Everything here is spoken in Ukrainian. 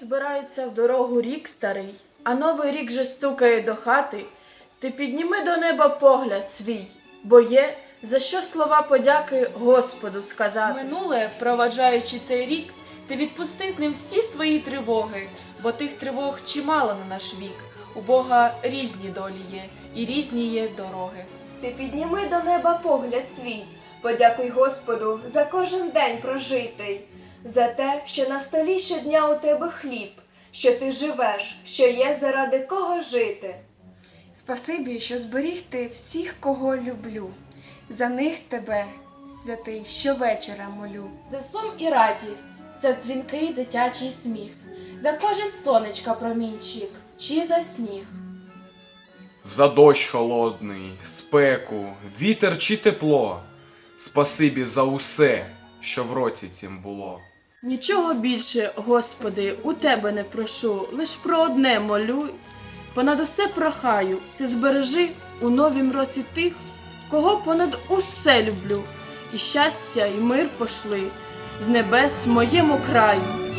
збирається в дорогу рік старий, а новий рік же стукає до хати. Ти підніми до неба погляд свій, бо є за що слова подяки Господу сказати. Минуле, проваджаючи цей рік, ти відпусти з ним всі свої тривоги, бо тих тривог чимало на наш вік. У Бога різні долі є, і різні є дороги. Ти підніми до неба погляд свій, подякуй Господу за кожен день прожитий, за те, що на столі щодня у тебе хліб, що ти живеш, що є заради кого жити. Спасибі, що зберіг ти всіх, кого люблю. За них тебе, святий, щовечора молю. За сум і радість, за дзвінкий дитячий сміх, за кожен сонечка промінчик, чи за сніг. За дощ холодний, спеку, вітер чи тепло. Спасибі за усе, що в році цім було. Нічого більше, Господи, у тебе не прошу, лиш про одне молю. Понад усе прохаю, ти збережи у новім році тих, кого понад усе люблю, і щастя, і мир пошли з небес моєму краю.